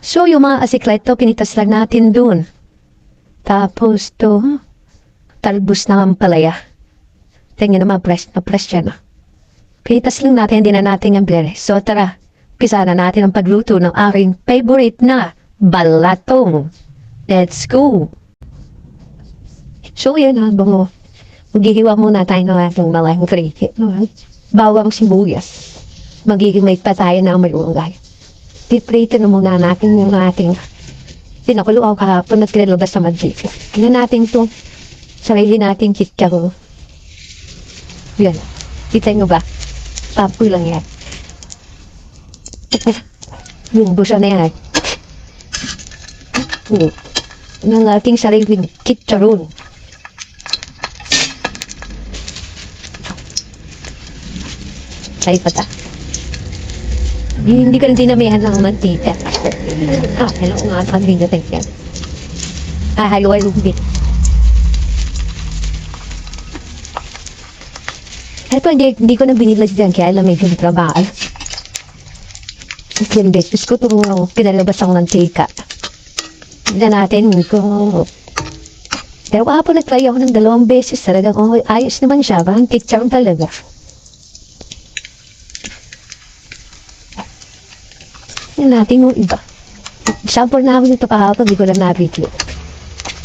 So, yung mga asikleto, pinitas lang natin dun. Tapos to, talbos na ang palaya. Tingnan naman, press na press yan. ah. Pinitas lang natin, hindi na natin ang bere. So, tara, pisa na natin ang pagluto ng aking favorite na balatong. Let's go! So, yan ang bango. Maghihiwa muna tayo ng ating malayang frite. Bawang sibuyas. Magigimay pa tayo ng malunggay. Piprito na muna natin yung ating pinakuluaw kahapon at kinalabas sa mantika. Tingnan natin to. Sarili nating chicharo. Yan. Kita nyo ba? Papoy lang yan. Yung busa na yan. Hmm. Ng ating sariling chicharon. Ay, pata. Hindi ka dinamihan ng mantika. Ah, hello nga, natin yan. Ah, hello, hindi. Ito, hindi, hindi ko na binilag dyan, kaya alam medyo trabaho. Yung beses ko, ito pinalabas ang mantika. Tignan natin kung... Pero kahapon nag-try ako ng dalawang beses talaga. Kung ayos naman siya, parang picture talaga. Tignan natin yung iba. Sample namin ito kahapon, hindi ko lang nabigyo.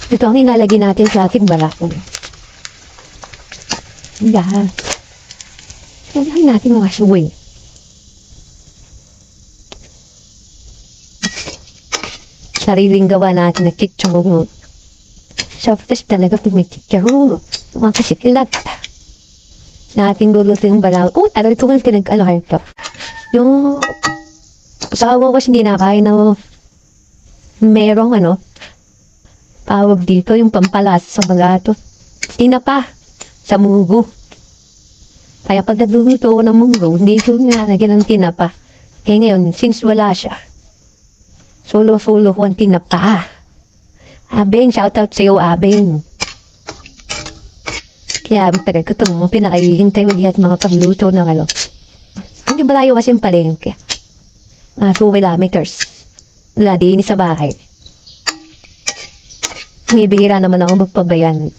Ito ang inalagay natin sa ating balakon. Yan. Tignan natin mga suwi. Sariling gawa natin na kitchong. Softest talaga pag may kitchong. Mga kasikilat. Na ating luluto yung balaw. Oh, talaga ito yung pinag-alahan ko. Yung asawa ko kasi hindi nakain na merong ano, tawag dito yung pampalas sa balato. Tinapa sa munggo. Kaya pag nagluluto ko ng munggo, hindi ko nga lagyan ng tinapa. Kaya ngayon, since wala siya, solo-solo ko ang tinapa. Abeng, shoutout sa iyo, Abeng. Kaya talaga ito mo, pinakahihintay lahat mga pagluto ng ano. Hindi ba tayo kasi yung palengke? Mga 2 kilometers. Wala din sa bahay. Bibihira naman ako magpabayan.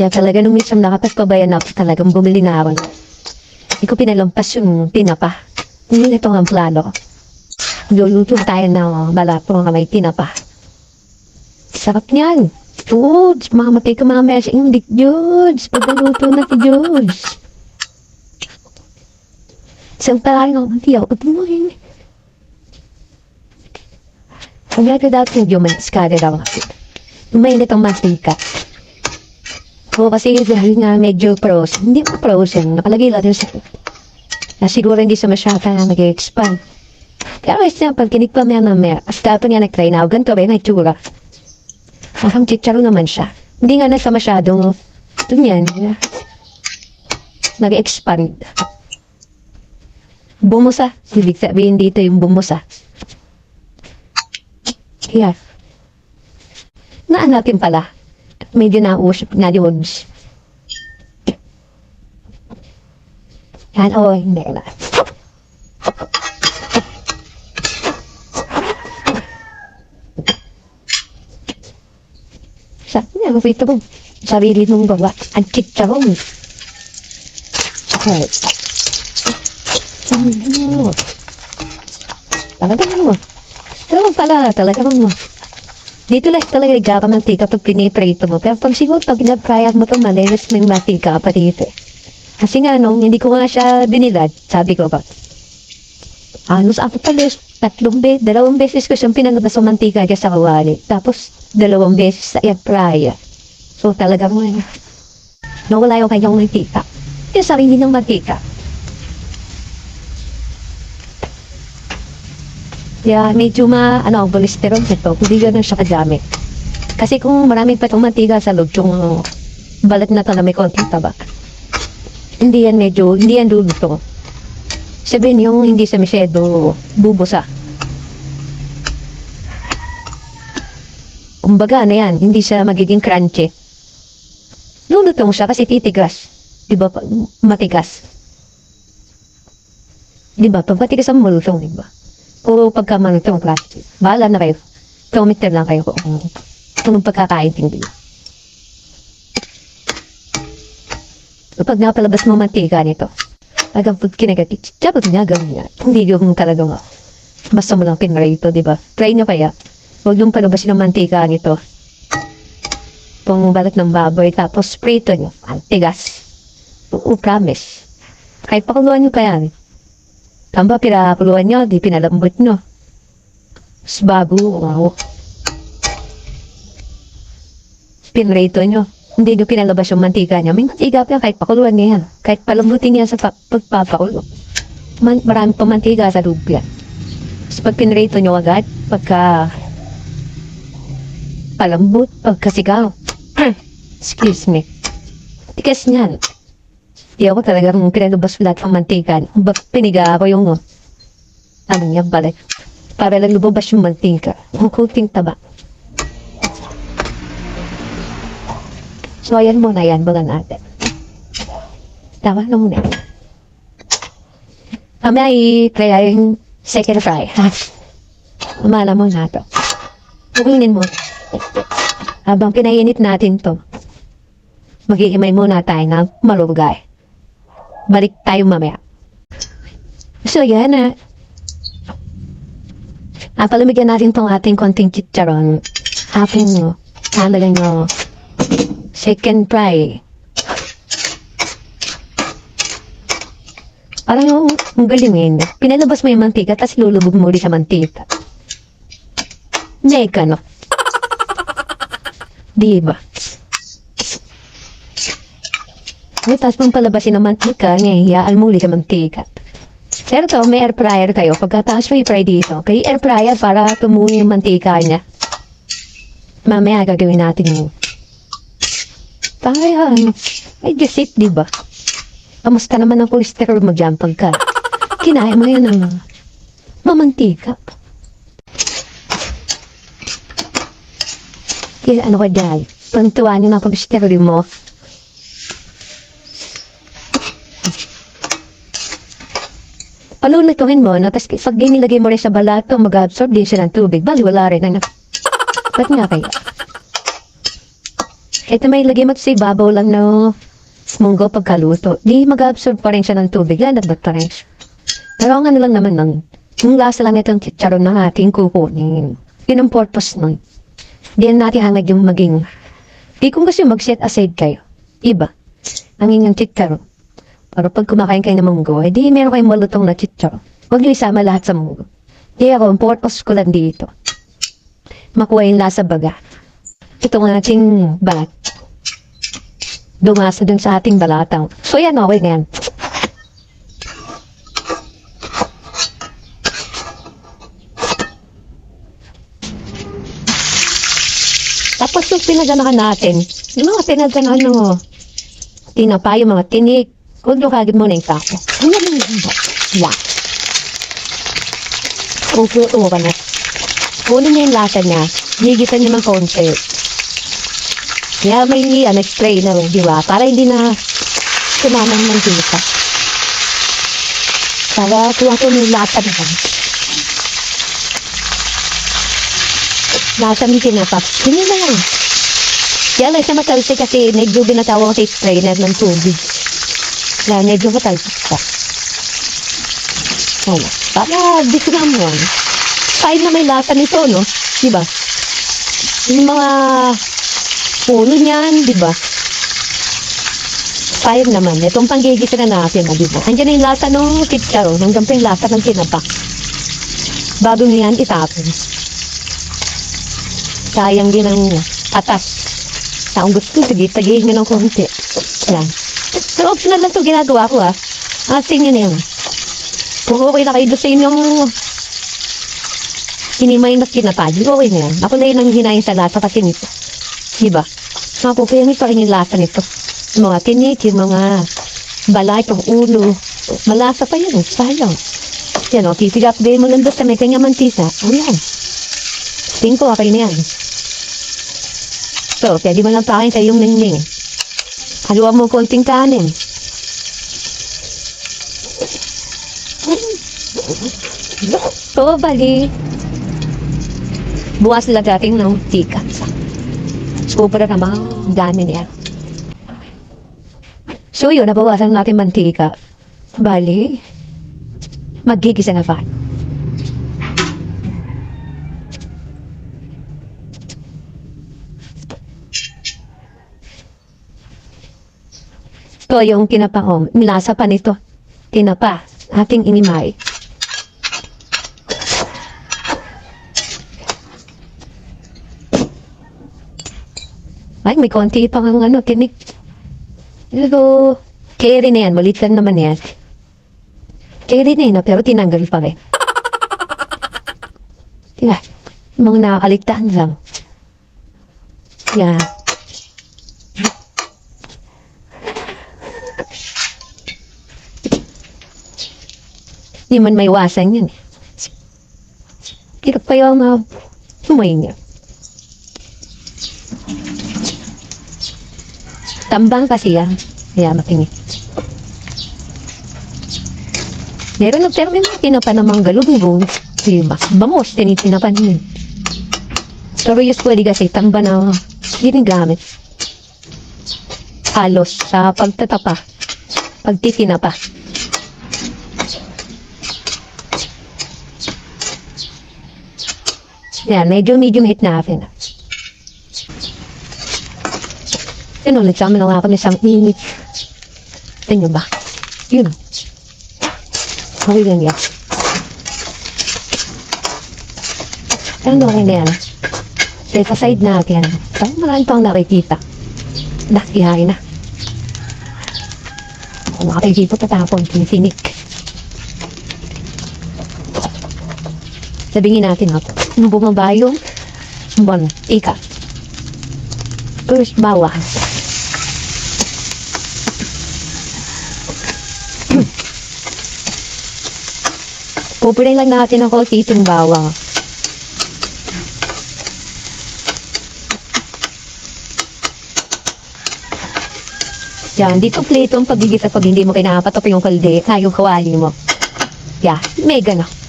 Kaya talaga nung minsan nakapagpabayan ako talagang bumili na ako. Hindi ko pinalampas yung tinapa. Hindi ito ang plano. Luluto tayo na may tinapa. Sarap niyan. Judes, mamatay ka mamaya sa indik, Judes. Pagkaluto na si Judes. Ako gagawin dapat yung human skada daw. Mainit ang mantika. Oo, kasi dahil nga medyo frozen. Hindi mo frozen. Nakalagay lang sa na siguro hindi sa masyaka na mag-expand. Pero isa, pag kinig pa maya na maya, as dapat niya nag-try na, ganito ba yung itsura. Parang chicharo naman siya. Hindi nga nasa masyadong, ito yan, nag-expand. Bumusa. Ibig sabihin dito yung bumusa. Kaya, naan natin pala. Medyo nausap na yun. Yan, oh, hindi na. Sabi niya, ito mo. Sarili mong gawa. Ang chicharon. Okay. Mo. Talaga mo. Pero pala, talaga mo. Dito lang talaga nagkaka mantika pag piniprito mo. Pero pag siguro pag nag-fry mo itong malinis may mantika pa dito. Kasi nga nung hindi ko nga siya binilad, sabi ko ba, Anos ako pala, tatlong beses, dalawang beses ko siyang pinagabas sa mantika dyan sa kawali. Tapos, dalawang beses sa air fryer. So, talagang, uh, nawala yung kanyang mantika. Yung sarili ng mantika. Kaya medyo ma, ano, cholesterol nito, hindi ganun siya kadami. Kasi kung marami pa itong mantika sa loob, yung balat na to na may konting. Hindi yan medyo, hindi yan luluto. Sabihin yung hindi sa masyado bubusa. Kumbaga, ano yan, hindi siya magiging crunchy. Lulutong siya kasi titigas. Di ba? Matigas. Di ba? Pag matigas ang mulutong, di ba? O pagka manitong plastic. Bahala na kayo. Comment lang kayo kung anong pagkakaintindi. Kapag napalabas mo mantika nito, agad pag kinagatit, dapat nga gawin niya. Hindi yung talagang basta mo lang pinrito, di ba? Try nyo kaya. Huwag yung palabasin ng mantika nito. Pang balat ng baboy, tapos prito nyo. Ang tigas. Oo, promise. Kahit pakuluan nyo pa yan. Tamba, pinakuluan nyo, di pinalambot nyo. Mas bago, wow. Pinrito nyo. Hindi nyo pinalabas yung mantika nyo. May mantika pa kahit pakuluan nyo yan. Kahit palambutin yan sa pa- pagpapakulo. Man, marami pa mantika sa loob yan. Tapos pag pinrito nyo agad, pagka palambot, pagkasigaw. Excuse me. Tikas niyan. Di ako talagang pinalabas lahat ng mantika. Ba, piniga ako yung ano niya balik. Para lang lumabas yung mantika. Ang kunting taba. So, ayan muna yan. Baga natin. Tama na muna. Mamaya i-try yung second fry. Umala mo na to. Kukunin mo. Habang pinainit natin to, mag-iimay muna tayo ng malugay. Balik tayo mamaya. So, yan na. Ah, palamigyan natin tong ating konting chicharon. Ating, no, talagang, no, second fry. Parang yung, ang galingin. Pinalabas mo yung mantika, tapos lulubog mo ulit sa mantika. Neka, no? Di ba? Ay, tapos mong palabasin ng mantika, ngayayaan mo ulit sa mantika. Pero may air fryer kayo. Pagkatapos mo i-fry dito, kay air fryer para tumuwi yung mantika niya. Mamaya gagawin natin yun. Tayo, ano, may deceit, di? Kamusta naman ang cholesterol mo dyan pagka kinaya mo yan ng mamantika. Kaya ano ka dyan? Pantuan yung mga cholesterol mo. Palulutuin mo, no? Tapos pag nilagay mo rin sa balato, mag-absorb din siya ng tubig. Bali, wala rin. Ano? Ba't nga kaya? Ito may lagay mo sa ibabaw lang no munggo pagkaluto. Di mag-absorb pa rin siya ng tubig. Lalabot pa rin. Pero ang ano lang naman nun, yung lasa lang itong chicharon na ating kukunin. Yun ang purpose nun. Di natin hangad yung maging... Di kung yung mag-set aside kayo. Iba. Ang inyong chicharon. Pero pag kumakain kayo ng munggo, eh di meron kayong malutong na chicharon. Huwag niyo isama lahat sa munggo. Di ako, ang purpose ko lang dito. Makuha yung lasa baga. Ito ang ating balat. Dumasa dun sa ating balataw. So yan, okay na. Tapos yung pinaganahan natin, yung mga pinaganahan ng tinapa, yung mga tinik, huwag nyo kagad muna yung kako. Ano naman yung Yan. Upo-upo ka na. Kunin niya yung lasa niya, higitan niya ng konti. Kaya may ano, spray na rin, di ba? Para hindi na sumamang ng dito. Para ko yung lasa na lang. Lasa ng tinapap. Hindi na lang. Kaya lang siya matalsik kasi medyo binatawa ko sa spray na ng tubig. Kaya medyo matalsik pa. Ano? Para di ko naman. Kahit na may lasa nito, no? Di ba? Yung mga puno niyan, di ba? Fire naman. Itong panggigit na natin, di ba? Andiyan na yung lasa ng chicharon, hanggang pa yung lasa ng tinapak. Bago niyan itapon. Sayang din ang atas. Sa kung gusto, sige-tagihin nyo ng konti. Yan. So, optional lang ito ginagawa ko, ha. Asing yun yan. Kung okay na kayo doon sa inyong hinimay na kinapad, okay na yan. Ako na yun ang hinayin sa lasa kasi nito. Diba? Mapupingit pa rin yung lasa nito. Mga tinik, yung mga balay, yung ulo. Malasa pa yun, sayang. Yan o, titigap din mo lang doon sa may kanya mantika. Ayan. Tingin ko, okay na yan. So, pwede mo lang pakain sa iyong ningning. Haluan mo konting kanin. So, bali, buwas lagating ng tika. Sobra naman ang dami niya. So, yun, nabawasan natin mantika. Bali, magigisa na pa. Ito yung kinapahong. Nilasa pa nito. Tinapa. Ating inimay. Ay, may konti pang ang ano, tinik. Pero, carry na yan. Malit lang naman yan. Carry na ah, pero tinanggal pa rin. Diba? Mga nakakaligtaan lang. Yan. Di man may wasan yun. Hirap kaya nga sumay niya. Tambang kasi yan. Kaya makinig. Meron ng termin na tinapa ng mga galubong. Diba? Bangos, tinitinapan yun. Pero usually kasi tamba na ginagamit. Halos sa pagtatapa. Pagtitinapa. Yan, medyo medium heat natin. Yan ulit sa amin lang ako ng isang minute. Tingnan ba? Yun. Okay lang yan. Ano okay na yan? Set aside natin. Parang marami pang nakikita. Nakihay na. Kung makikita tatapon, tinifinik. Sabihin natin ako. Nung bumaba yung bon, ika. First bawas. Pupulay lang natin ang konti itong bawang. Yan, dito plate ang pagigit pag hindi mo kinakatap yung kalde, na yung kawali mo. Yeah, mega na.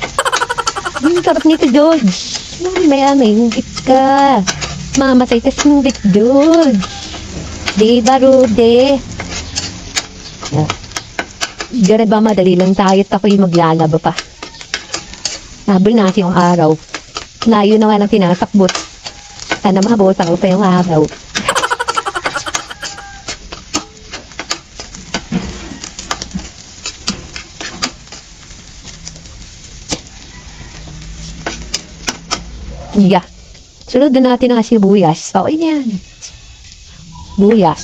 Ang sarap nito, George. May may hingit ka. Mamatay ka singit, George. Di ba, Rude? Ganun ba madali lang tayo at ako'y maglalaba pa. Habol natin yung araw. Layo na nga ng tinatakbot. Sana mahabot ako pa yung araw. Yeah. Sunod na natin ang sibuyas. Okay na yan. Buyas.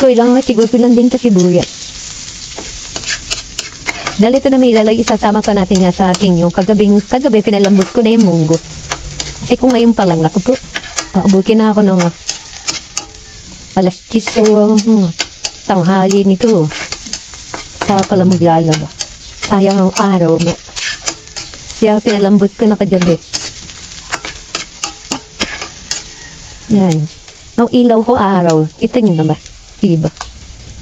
Kailangan siguro lang din sa sibuyas. Dahil ito na may ilalagay, isasama pa natin nga sa ating yung kagabing, kagabi pinalambot ko na yung munggo. Eh kung ngayon pa lang ako po, paubukin na ako ng alas 10 o hmm, tanghali nito. Saka pala maglalaba. Sayang ang araw mo. Kaya pinalambot ko na kagabi. Yan. Ang ilaw ko araw. Kita niyo naman. Diba?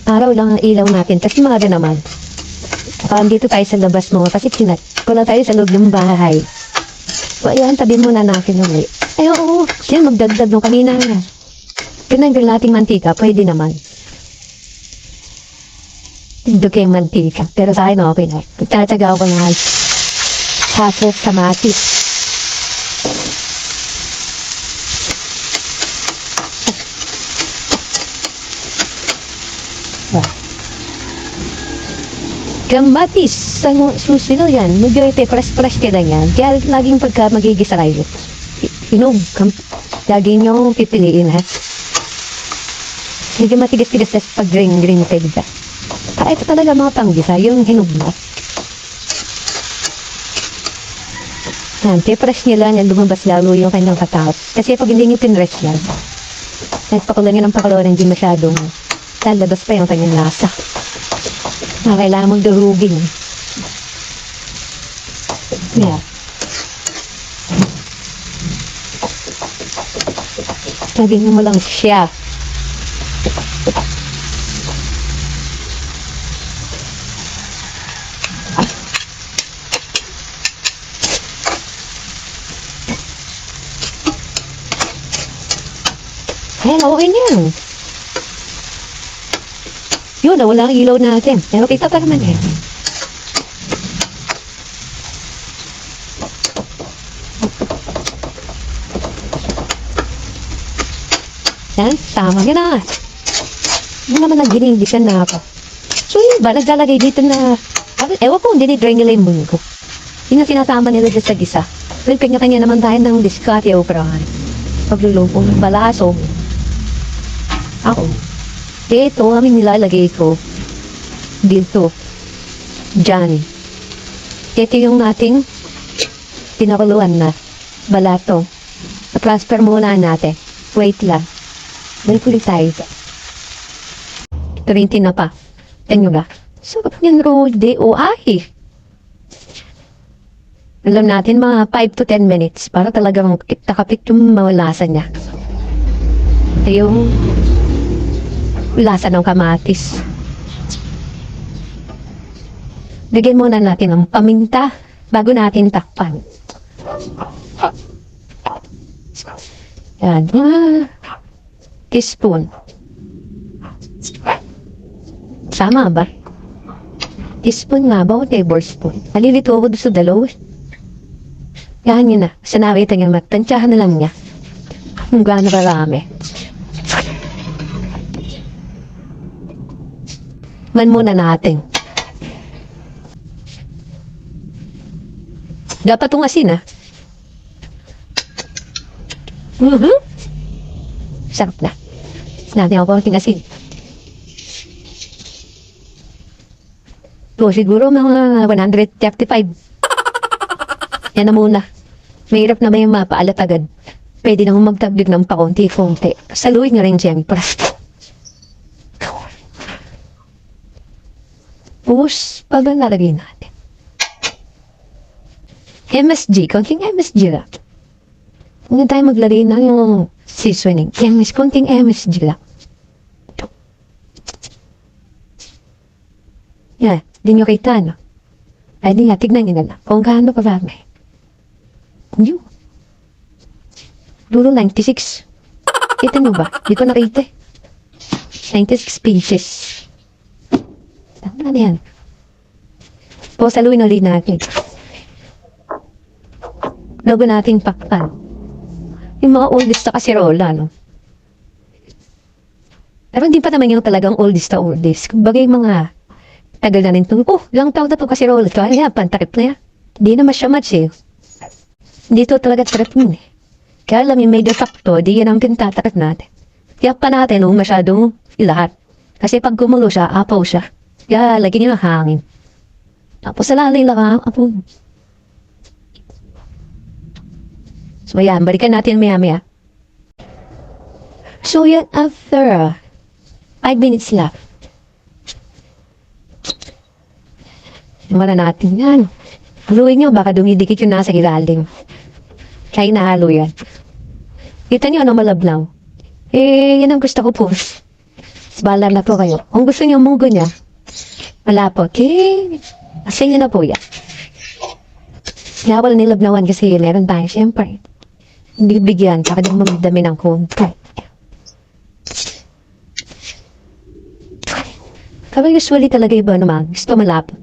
Araw lang ang ilaw natin. Kasi mga naman. Um, dito tayo sa labas mo. Kasi sinat. Wala tayo sa loob ng bahay. So, ayan, tabi muna natin ulit. Ay, oo. Yan, magdagdag nung kanina. Pinanggal nating mantika. Pwede naman. Hindi kayo mantika. Pero sa akin, okay na. Tataga ako ng Hasos kamatis. Kamatis. Ang susunod yan. Ito, fresh-fresh ka lang yan. Kaya laging pagka magigisa kayo. Hinog. kam- Lagi nyo pipiliin, ha? Medyo matigas-tigas na pag green-green ka dito. Ah, ito talaga mga panggisa, yung hinog na. Yan, pinress nyo lang yan, lumabas lalo yung kanyang katawat. Kasi pag hindi nyo pinress yan, kahit pakulan nyo ng pakulan, hindi masyadong lalabas pa yung kanyang lasa. Na kailangan mong durugin. Yeah. Sabihin mo lang siya. Ayan, okay na yan. Yun, nawala ang ilaw natin. Pero kita pa naman eh. Yan, tama na. Hindi naman nag-ginigdisan na ako. So yun ba, naglalagay dito na, ewan ko, hindi ni-drain nila yung bungo. Yun ang sinasama nila sa gisa. Well, kanya-kanya naman tayo ng diskarte o prahan. Pagluluto ng balaso. Ako. Ito, aming nilalagay ko. Dito. Diyan. Ito yung ating pinakuluan na balato. transfer muna natin. Wait lang. Balik ulit tayo. Ito rin tinapa. Yan nyo ba? Sarap yan, Rode. O, ay. Alam natin, mga 5 to 10 minutes para talagang nakapit yung mga lasa niya. Ito yung lasa ng kamatis. Bigyan muna natin ng paminta bago natin takpan. Yan. Ah, teaspoon. Sama ba? Teaspoon nga ba o tablespoon? Nalilito ako sa dalawa. Yan yun na. Sanawi tayo mat. Tansyahan na lang niya. Kung gaano karami. Man muna natin. Dapat itong asin ah. Mhm. Sarap na. Sinabi ako konting asin. So, siguro mga 135. Yan na muna. Mahirap na may mapaalat agad. Pwede nang magtablig ng pakunti-kunti. Saluhin nga rin siyempre. Tapos, pag nalagay natin. MSG, konting MSG lang. Na tayo maglagay ng yung seasoning. MS, konting MSG lang. Yan, di nyo kita, no? Ay, di nga, tignan nyo na lang. Kung gaano karami. Yun. Dulo 96. Kita nyo ba? Di ko nakita eh. 96 pieces. Tama na yan. Po, saluhin ulit natin. Bago natin pakpan. Yung mga oldest na kasirola, no? Pero hindi pa naman yung talagang oldest na oldest. Kumbaga yung mga tagal na rin ito. Oh, ilang taon na ito kasirola. Ito, ay, pantakip na yan. Hindi naman siya much eh. Hindi to talaga trip yun eh. Kaya alam yung may defecto, di yan ang tinatakat natin. Kaya pa natin, oh, masyadong ilahat. Kasi pag gumulo siya, apaw siya. Lagyan niyo ng hangin. Tapos sa lalay lang ang apaw. So yan, balikan natin maya maya. So yan, after 5 minutes left. Wala natin yan. Haluin nyo, baka dumidikit yung nasa ilalim. Kaya nahalo yan. Kita nyo ano malablaw. Eh, yan ang gusto ko po. Bala na po kayo. Kung gusto nyo munggo niya, malapot. Eh, asin nyo na po yan. Kaya wala nilablawan kasi meron tayo, siyempre. Hindi bigyan, baka din mamidami ng konti. Kapag usually talaga iba naman, gusto malapot.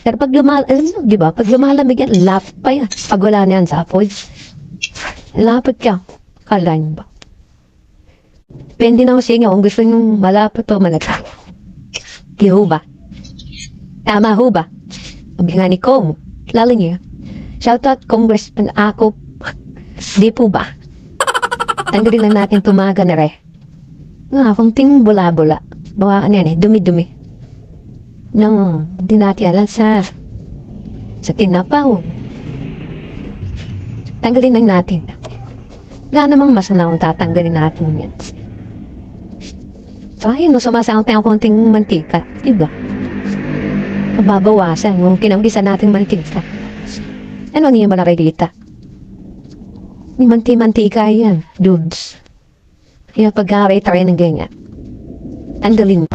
Pero pag lumal, alam mo, di ba? Pag lumalamig yan, lapot pa yan. Pag wala na yan sa apoy, lapot ka. Kala niyo ba? Depende na kasi nga kung gusto nyo malapot o malata. Di ba? Tama ho ba? Sabi nga ni Kong, lalo niya. Shoutout Congressman Ako. Di po ba? Tanggalin lang natin tumaga na re. Nga, kunting bula-bula. Bawa ano yan eh, dumi-dumi. Nang hindi natin alam sa sa tinapaw. Tanggalin lang natin. Wala namang masama kung tatanggalin natin yan. So, ayun, no, sumasang tayo konting mantika. Diba? Mababawasan yung kinanggisa natin mantika. Ano niya ba nakikita? May manti-mantika yan, dudes. Kaya pag-aray tayo ng ganyan. Tanggalin mo.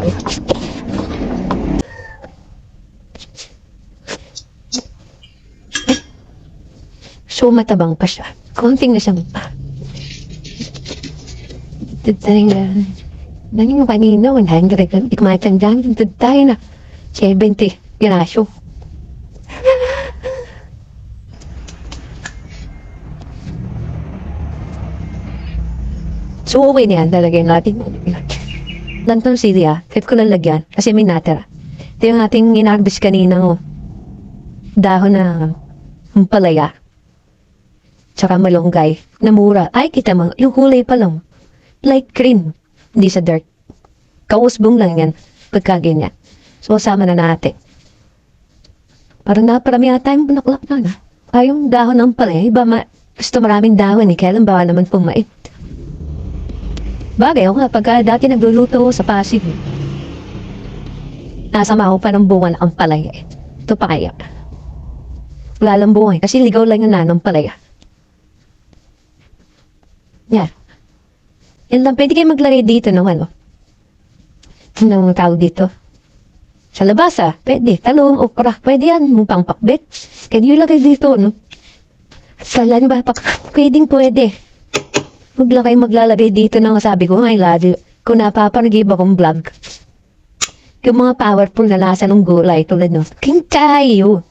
So, matabang pa siya. Konting na siyang pa. Tadang, nangin mo kanina, 100. Ikmatang dyan, tayo na. 70. Pirasyo. So, okay na yan. Lalagay natin. Lantong ah. Kahit ko lalagyan. Kasi may natira. Ito yung ating inarbis kanina oh. Dahon na palaya. Tsaka malunggay. Na mura. Ay, kita mo. Yung kulay pa lang. Light green. Hindi sa dark. Kausbong lang yan. Pagka ganyan. So, sama na natin. Parang naparami ata yung bulaklak na. no? Ay, yung dahon ng palaya. Iba ma gusto maraming dahon eh. Kailan ba naman pumait? Bagay, ako nga, pagka dati nagluluto ako sa Pasig, eh. nasa maho pa ng bunga ang palaya. eh. Ito pa kaya. Wala lang eh, kasi ligaw lang yung nanong palaya. Yan. Yan lang, pwede kayo maglagay dito ng ano. Ng tawag dito. Sa labas ah, pwede. Talong, okra, pwede yan. Yung pangpakbet. Kaya nyo ilagay dito, no? Sa lan ba? Pak- pwedeng pwede. Huwag lang kayo maglalagay dito ng sabi ko, ay lagi, kung napapanagib akong vlog. Yung mga powerful na lasa ng gulay tulad no, king tayo.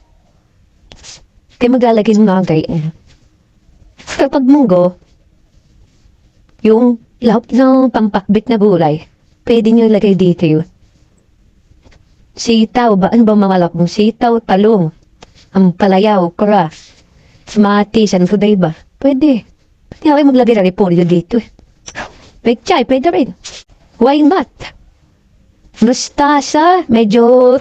Kaya maglalagay ng mga ganyan. Kapag munggo, yung lahat ng pampakbit na gulay, pwede nyo ilagay dito yun. Sitaw ba? Ano ba mga lakong sitaw, talong, ang palayaw, kura, mati, san fuday ba? Pwede. Pwede ako maglagay ng repolyo dito eh. Pechay, pwede rin. Why not? Mustasa, medyo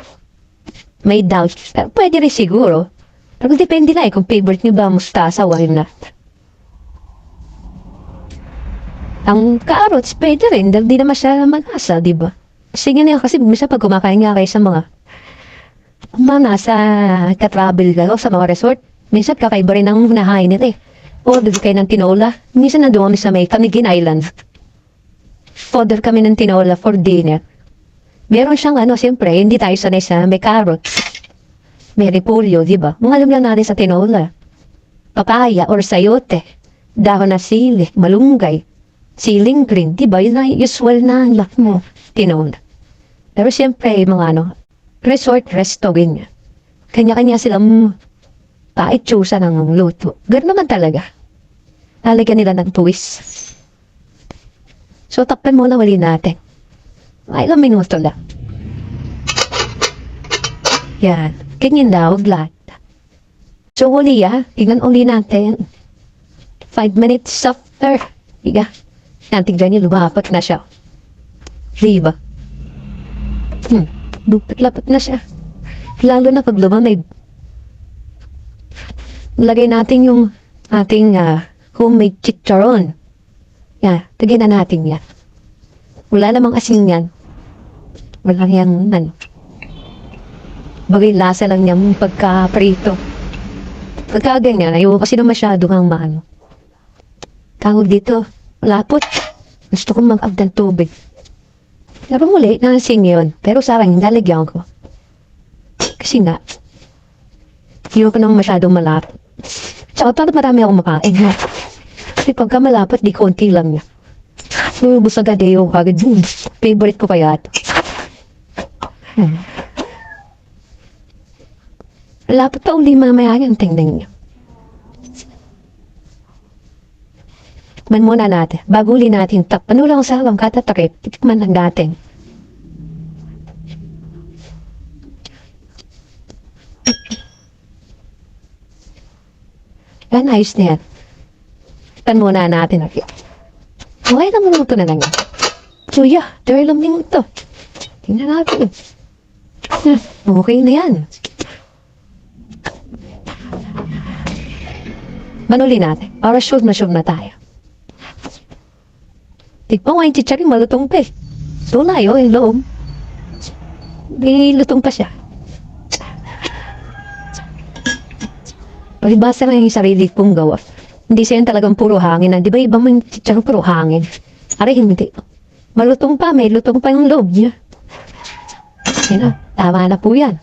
may doubt. Pero pwede rin siguro. Pero depende na eh kung favorite niyo ba mustasa, why not? Ang carrots, pwede rin. Dahil di naman siya manasa, di ba? Sige na yun, kasi minsan pag kumakain nga kayo sa mga mga nasa ka-travel ka o sa mga resort, minsan kakaiba rin ang nahain nila eh. Order kayo ng tinola. Minsan nandun kami sa may Camiguin Island. Order kami ng tinola for dinner. Meron siyang ano, siyempre, hindi tayo sanay sa may carrot. May repolyo, di ba? Mga alam lang natin sa tinola. Papaya or sayote. Dahon na sili, malunggay. Siling green, di ba? Yun ang usual na lak mo, tinola. Pero siyempre, mga ano, resort resto, ganyan. Kanya-kanya silang paitsusa ng luto. Ganun naman talaga. Lalagyan nila ng twist. So, takpan muna wali natin. Ay, ilang minuto lang. Yan. Ganyan daw, lahat. So, uli ah. Tingnan uli natin. Five minutes after. Higa. Niyo, lumapat na siya. Diba? Hmm. Lupit-lapit na siya. Lalo na pag lumamig. Lagay natin yung ating ah, homemade chicharon. Yan, tagay na natin yan. Wala namang asin yan. Wala yang ano. Bagay lasa lang niya pagka-prito. Pagka ganyan, ayaw kasi na masyado kang maano. Tawag dito, lapot. Gusto kong mag-up ng tubig. Pero muli, nasin yun. Pero sa akin, lalagyan ko. Kasi nga, hindi ko nang masyadong malapot. Tsaka parang marami akong makain. Kasi pagka malapot, di konti lang niya. Nubus agad eh yung agad yun. Favorite ko kaya ito. Hmm. Malapot pa uli mamaya yan, tingnan niyo. Man muna natin. Bago uli natin, tap. Ano lang sa alam, katatakip. Tikman lang natin. Yan, ayos na yan. Tikman muna natin. Okay, minuto na lang yan. Chuya, there ilang minuto. Tingnan natin. Okay na yan. Manuli natin. Para sure na sure na tayo. Tignan mo yung chicharing malutong pa eh. Tulay, oh, yung loob. Pa siya. Palibasa lang yung sarili kong gawa. Hindi siya yung talagang puro hangin. Di ba iba mo yung chicharing puro hangin? Aray, hindi. Malutong pa, may lutong pa yung loob niya. Yan na, tama na po yan.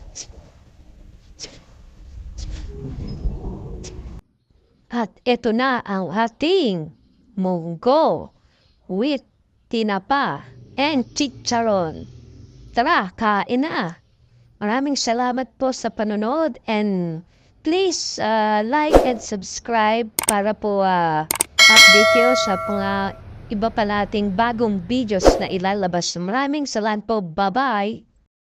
At ito na ang ating munggo with tinapa and chicharon. Tara, kain na. Maraming salamat po sa panonood and please uh, like and subscribe para po uh, update kayo sa mga iba pa nating bagong videos na ilalabas. Maraming salamat po. Bye-bye!